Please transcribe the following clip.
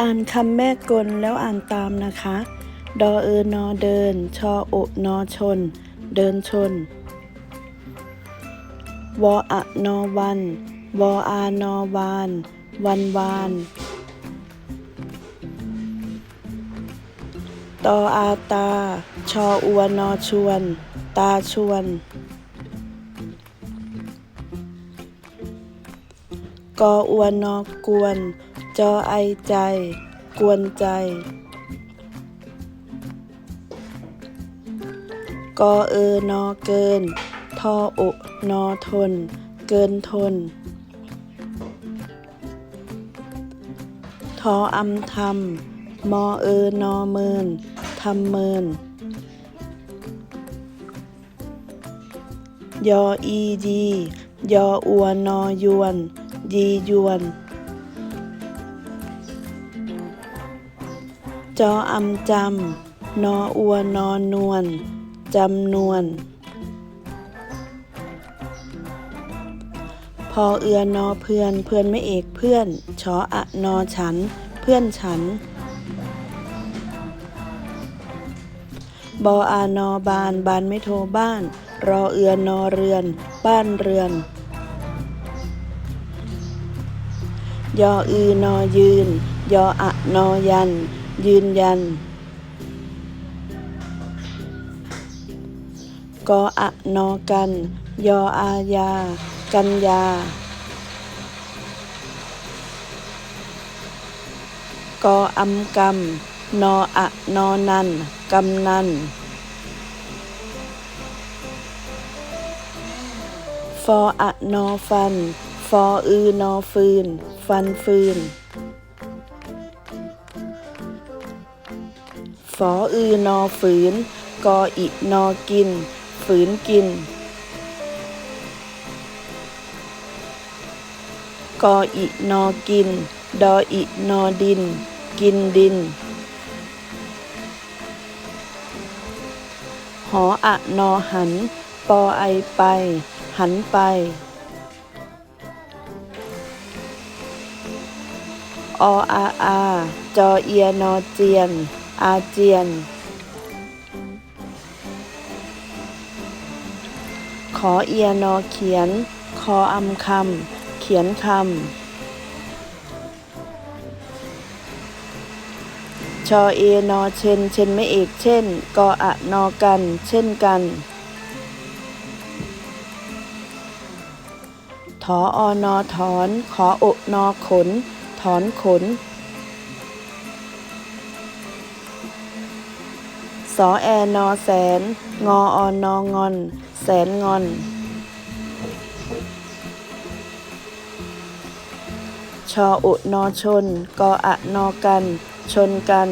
อ่านคำแม่กลแล้วอ่านตามนะคะ ดอเออนอเดิน ชอโอนอชน เดินชน วออะนอวัน วออานอวาน วันวานตออาตา ชออวนอชวน ตาชวนกออวนอกวน จอไอใจ กวนใจ กอเออนอเกิน ทอโอนอทน เกินทน ทออำทำมอเออนอเมินทำเมิน ยออีดี ยออวนอยวนยียวน จออำจำ นออัวนอนวลจำนวน พอเอือนอเพื่อน เพื่อนไม่เอกเพื่อนชออะนอฉัน เพื่อนฉัน บออานอบานบานไม่โทรบ้าน รอเอือนอเรือน บ้านเรือน ยออือนอยืน ยออะนอยัน ยืนยัน กออะนอกัน ยออาญากันยากออำกำนออะนอนันกำนันฟออะนอฟัน ฟออือนอฟืน ฟันฟืนฝ ออือนอฝืน กออินอกิน ฝืนกิน กออินอกิน ดออินอดิน กินดิน หออะนอหัน ปอไอไป หันไปออาอาจอเอียนอเจียน อาเจียน ขอเอียนอเขียน คออำคำ เขียนคำ ชอเอนอเช่นเช่นไม่เอกเช่น กออะนอกัน เช่นกันถออนอถอน ขอโอนอขน ถอนขน สอแอนอแสน งอออนองอน แสนงอน ชออุนอชน กออะนอกัน ชนกัน